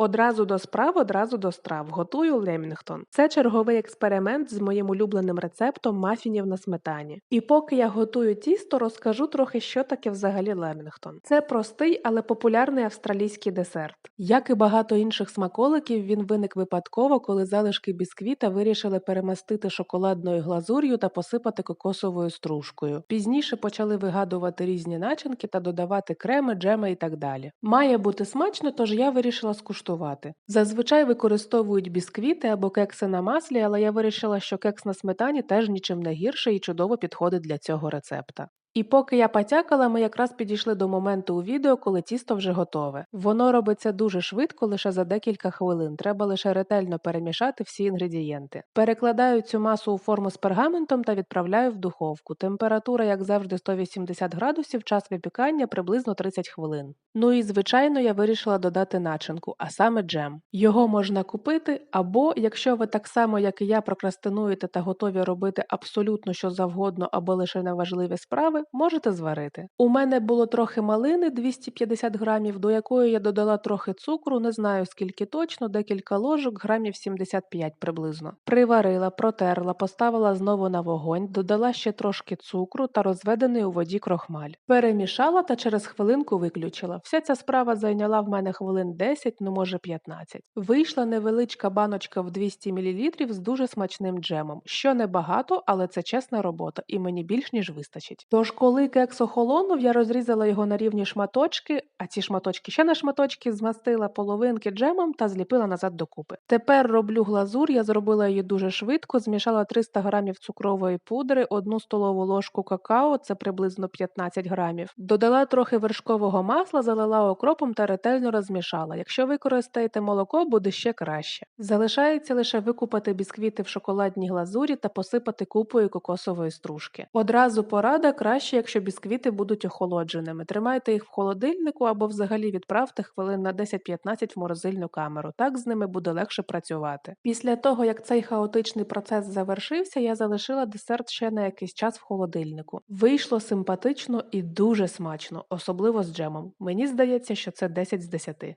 Одразу до справ, одразу до страв. Готую Лемінгтон. Це черговий експеримент з моїм улюбленим рецептом мафінів на сметані. І поки я готую тісто, розкажу трохи, що таке взагалі Лемінгтон. Це простий, але популярний австралійський десерт. Як і багато інших смаколиків, він виник випадково, коли залишки бісквіта вирішили перемастити шоколадною глазур'ю та посипати кокосовою стружкою. Пізніше почали вигадувати різні начинки та додавати креми, джеми і так далі. Має бути смачно, тож я вирішила скуштувати. Зазвичай використовують бісквіти або кекси на маслі, але я вирішила, що кекс на сметані теж нічим не гірше і чудово підходить для цього рецепта. І поки я потякала, ми якраз підійшли до моменту у відео, коли тісто вже готове. Воно робиться дуже швидко, лише за декілька хвилин. Треба лише ретельно перемішати всі інгредієнти. Перекладаю цю масу у форму з пергаментом та відправляю в духовку. Температура, як завжди, 180 градусів, час випікання приблизно 30 хвилин. Ну і звичайно, я вирішила додати начинку, а саме джем. Його можна купити, або, якщо ви так само, як і я, прокрастинуєте та готові робити абсолютно що завгодно або лише неважливі справи, можете зварити. У мене було трохи малини 250 грамів, до якої я додала трохи цукру, не знаю скільки точно, декілька ложок, грамів 75 приблизно. Приварила, протерла, поставила знову на вогонь, додала ще трошки цукру та розведений у воді крохмаль. Перемішала та через хвилинку виключила. Вся ця справа зайняла в мене хвилин 10, ну може 15. Вийшла невеличка баночка в 200 мл з дуже смачним джемом, що небагато, але це чесна робота, і мені більш ніж вистачить. Тож, коли кекс охолонув, я розрізала його на рівні шматочки, а ці шматочки ще на шматочки, змастила половинки джемом та зліпила назад докупи. Тепер роблю глазур, я зробила її дуже швидко, змішала 300 грамів цукрової пудри, одну столову ложку какао, це приблизно 15 грамів. Додала трохи вершкового масла, залила окропом та ретельно розмішала. Якщо використаєте молоко, буде ще краще. Залишається лише викупати бісквіти в шоколадній глазурі та посипати купою кокосової стружки. Одразу порада краще, якщо бісквіти будуть охолодженими. Тримайте їх в холодильнику або взагалі відправте хвилин на 10-15 в морозильну камеру. Так з ними буде легше працювати. Після того, як цей хаотичний процес завершився, я залишила десерт ще на якийсь час в холодильнику. Вийшло симпатично і дуже смачно, особливо з джемом. Мені здається, що це 10 з 10.